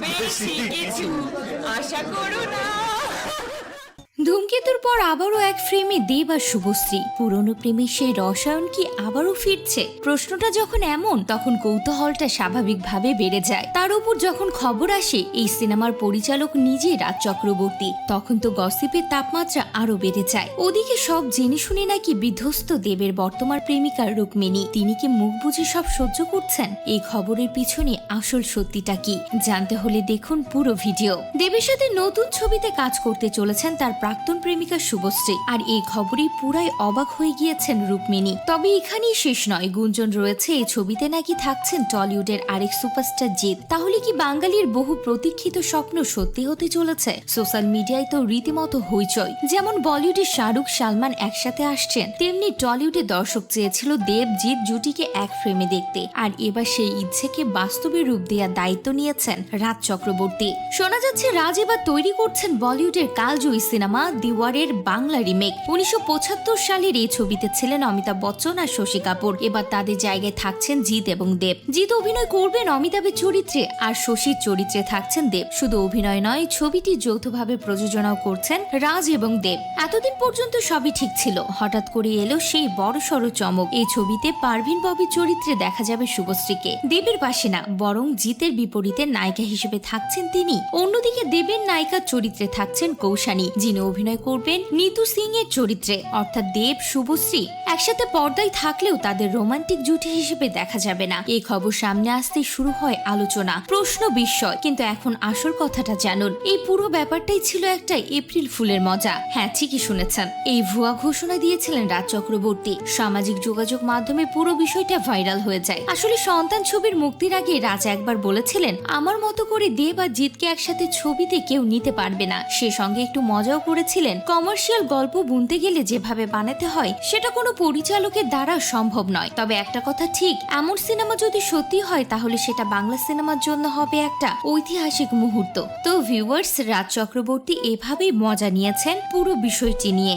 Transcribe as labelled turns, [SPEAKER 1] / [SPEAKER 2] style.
[SPEAKER 1] বেশি কিছু আশা করো না।
[SPEAKER 2] ধূমকেতুর পর আবারও এক ফ্রেমে দেব আর শুভশ্রী। পুরনো প্রেমের সেই রসায়ন কি আবারও ফিরছে? প্রশ্নটা যখন এমন, তখন কৌতূহলটা স্বাভাবিকভাবে বেড়ে যায়। তার উপর যখন খবর আসে, এই সিনেমার পরিচালক নিজেই রাজ চক্রবর্তী। তখন তো গসিপের তাপমাত্রা আরও বেড়ে যায়। ওদিকে সব জেনে শুনে নাকি বিধ্বস্ত দেবের বর্তমান প্রেমিকার রুক্মিণী। তিনি কি মুখ বুঝে সব সহ্য করছেন? এই খবরের পিছনে আসল সত্যিটা কি? জানতে হলে দেখুন পুরো ভিডিও। দেবের সাথে নতুন ছবিতে কাজ করতে চলেছেন তার প্রাক্তন প্রেমিকা শুভশ্রী। আর এই খবরেই পুরাই অবাক হয়ে গিয়েছেন রুক্মিণী। তবে এখানেই শেষ নয়, গুঞ্জন রয়েছে, এই ছবিতে নাকি থাকছেন টলিউডের আরেক সুপারস্টার জিৎ। তাহলে কি বাঙালির বহু প্রতীক্ষিত স্বপ্ন সত্যি হতে চলেছে? সোশ্যাল মিডিয়ায় তো রীতিমতো হইচই। যেমন বলিউডে শাহরুখ সালমান একসাথে আসছেন, তেমনি টলিউডে দর্শক চেয়েছিল দেব জিৎ জুটিকে এক ফ্রেমে দেখতে। আর এবার সেই ইচ্ছেকে বাস্তবে রূপ দেওয়ার দায়িত্ব নিয়েছেন রাজ চক্রবর্তী। শোনা যাচ্ছে রাজ এবার তৈরি করছেন বলিউডের কালজয়ী সিনেমা দিওয়ারের বাংলা রিমেক উনিশশো পঁচাত্তর সালের এই ছবিতে ছিলেন অমিতাভ বচ্চন আর শশী কাপুর। এবার তাদের জায়গায় থাকছেন জিৎ এবং দেব। জিৎ অভিনয় করবেন অমিতাভের চরিত্রে আর শশীর চরিত্রে থাকছেন দেব। শুধু অভিনয় নয়, ছবিটি যৌথভাবে প্রযোজনাও করছেন রাজ এবং দেব। এতদিন পর্যন্ত সবই ঠিক ছিল। হঠাৎ করে এলো সেই বড় সড় চমক। এই ছবিতে পারভিন ববির চরিত্রে দেখা যাবে শুভশ্রীকে। দেবের পাশে না, বরং জিতের বিপরীতে নায়িকা হিসেবে থাকছেন তিনি। অন্যদিকে দেবের নায়িকার চরিত্রে থাকছেন কৌশানী, যিনি অভিনয় করবেন নিতু সিং এর চরিত্রে। অর্থাৎ দেব, শুভশ্রী একসাথে পর্দায় থাকলেও তাদের রোমান্টিক জুটি হিসেবে দেখা যাবে না। এই খবর সামনে আসতে শুরু হয় আলোচনা, প্রশ্ন বিস্ময়। কিন্তু এখন আসল কথাটা জানুন। এই পুরো ব্যাপারটাই ছিল একটা এপ্রিল ফুলের মজা। হ্যাঁ ঠিকই শুনেছেন। এই ভুয়া ঘোষণা দিয়েছিলেন রাজ চক্রবর্তী। সামাজিক যোগাযোগ মাধ্যমে পুরো বিষয়টা ভাইরাল হয়ে যায়। আসলে সন্তান ছবির মুক্তির আগে রাজ একবার বলেছিলেন, আমার মতো করে দেব আর জিতকে একসাথে ছবিতে কেউ নিতে পারবে না। সে সঙ্গে একটু মজাও করেছিলেন কমার্শিয়াল গল্প বুনতে গেলে যেভাবে বানাতে হয়, সেটা কোনো পরিচালকের দ্বারা সম্ভব নয়। তবে একটা কথা ঠিক, এমন সিনেমা যদি সত্যি হয়, তাহলে সেটা বাংলা সিনেমার জন্য হবে একটা ঐতিহাসিক মুহূর্ত। তো ভিউয়ার্স, রাজ চক্রবর্তী এভাবেই মজা নিয়েছেন পুরো বিষয়টি নিয়ে।